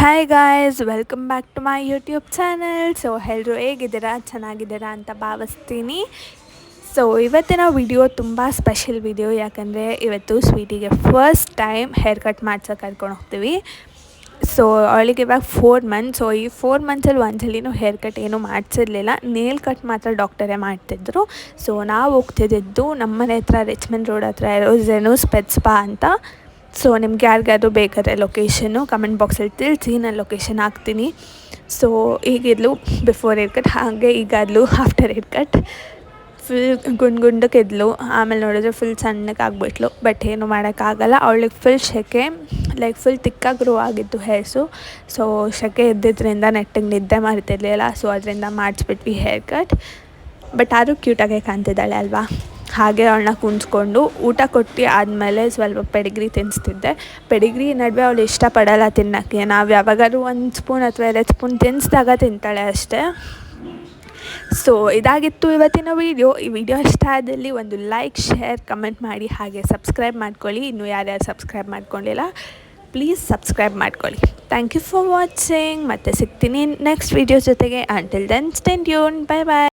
Hi guys welcome back to my YouTube channel so ಎಲ್ಲರೂ ಹೇಗಿದ್ದೀರಾ? ಚೆನ್ನಾಗಿದ್ದೀರಾ ಅಂತ ಭಾವಿಸ್ತೀನಿ. ಸೊ ಇವತ್ತಿನ ವಿಡಿಯೋ ತುಂಬ ಸ್ಪೆಷಲ್ ವಿಡಿಯೋ ಯಾಕಂದರೆ ಇವತ್ತು ಸ್ವೀಟಿಗೆ ಫಸ್ಟ್ ಟೈಮ್ ಹೇರ್ ಕಟ್ ಮಾಡ್ಸೋಕೆ ಕರ್ಕೊಂಡು ಹೋಗ್ತೀವಿ. ಸೊ ಅವಳಿಗೆ ಇವಾಗ ಫೋರ್ ಮಂತ್ಸ್ ಸೊ ಈ ಫೋರ್ ಮಂತ್ಸಲ್ಲಿ ಒಂದ್ಸಲಿನೂ ಹೇರ್ ಕಟ್ ಏನೂ ಮಾಡಿಸಿರ್ಲಿಲ್ಲ. ನೇಲ್ ಕಟ್ ಮಾತ್ರ ಡಾಕ್ಟರೇ ಮಾಡ್ತಿದ್ರು. ಸೊ ನಾವು ಹೋಗ್ತಿದ್ದಿದ್ದು ನಮ್ಮ ಮನೆ ಹತ್ರ ರಿಚ್ಮಂಡ್ ರೋಡ್ ಹತ್ರ. ಇರೋ ಝೆನು ಸ್ಪೆಟ್ಸ್ಪಾ ಅಂತ. ಸೊ ನಿಮ್ಗೆ ಯಾರಿಗಾದ್ರು ಬೇಕಾದ್ರೆ ಲೊಕೇಶನ್ನು ಕಮೆಂಟ್ ಬಾಕ್ಸಲ್ಲಿ ತಿಳಿಸಿ, ನಾನು ಲೊಕೇಶನ್ ಹಾಕ್ತೀನಿ. ಸೊ ಈಗಿದ್ಲು ಬಿಫೋರ್ ಹೇರ್ ಕಟ್ ಹಾಗೆ ಈಗಾದ್ಲು ಆಫ್ಟರ್ ಹೇರ್ ಕಟ್ ಫುಲ್ ಗುಂಡು ಗುಂಡಕ್ಕೆ ಇದ್ಲು ಆಮೇಲೆ ನೋಡಿದ್ರೆ ಫುಲ್ ಸಣ್ಣಕ್ಕೆ ಆಗ್ಬಿಟ್ಲು. ಬಟ್ ಏನು ಮಾಡೋಕ್ಕಾಗಲ್ಲ. ಅವಳಿಗೆ ಫುಲ್ ಶೆಕೆ ಲೈಕ್ ಫುಲ್ ತಿಕ್ಕಾಗಿ ಗ್ರೋ ಆಗಿತ್ತು ಹೇರ್ಸು ಸೊ ಶೆಕೆ ಇದ್ದಿದ್ದರಿಂದ ನೆಟ್ಟಿಗೆ ನಿದ್ದೆ ಮಾಡ್ತಿರ್ಲಿಲ್ಲ. ಸೊ ಅದರಿಂದ ಮಾಡಿಸ್ಬಿಟ್ವಿ ಹೇರ್ ಕಟ್ ಬಟ್ ಆದರೂ ಕ್ಯೂಟಾಗೆ ಕಾಣ್ತಿದ್ದಾಳೆ ಅಲ್ವಾ? ಹಾಗೆ ಅವಳನ್ನ ಕುಂತ್ಕೊಂಡು ಊಟ ಕೊಟ್ಟು ಆದಮೇಲೆ ಸ್ವಲ್ಪ ಪೆಡಿಗ್ರಿ ತಿನ್ನಿಸ್ತಿದ್ದೆ ಪೆಡಿಗ್ರಿ ನಡುವೆ ಅವಳು ಇಷ್ಟಪಡಲ್ಲ ತಿನ್ನೋಕ್ಕೆ. ನಾವು ಯಾವಾಗಾದ್ರೂ ಒಂದು ಸ್ಪೂನ್ ಅಥವಾ ಎರಡು ಸ್ಪೂನ್ ತಿನ್ನಿಸಿದಾಗ ತಿಂತಾಳೆ ಅಷ್ಟೇ. ಸೊ ಇದಾಗಿತ್ತು ಇವತ್ತಿನ ವೀಡಿಯೋ ಈ ವಿಡಿಯೋ ಇಷ್ಟ ಆದಲ್ಲಿ ಒಂದು ಲೈಕ್ ಶೇರ್ ಕಮೆಂಟ್ ಮಾಡಿ, ಹಾಗೆ ಸಬ್ಸ್ಕ್ರೈಬ್ ಮಾಡ್ಕೊಳ್ಳಿ. ಇನ್ನೂ ಯಾರ್ಯಾರು ಸಬ್ಸ್ಕ್ರೈಬ್ ಮಾಡ್ಕೊಂಡಿಲ್ಲ ಪ್ಲೀಸ್ ಸಬ್ಸ್ಕ್ರೈಬ್ ಮಾಡ್ಕೊಳ್ಳಿ. ಥ್ಯಾಂಕ್ ಯು ಫಾರ್ ವಾಚಿಂಗ್ ಮತ್ತು ಸಿಗ್ತೀನಿ ನೆಕ್ಸ್ಟ್ ವೀಡಿಯೋ ಜೊತೆಗೆ. ಅಂಟಿಲ್ ದೆನ್ ಸ್ಟೆಂಡ್ ಯೂನ್ ಬೈ ಬಾಯ್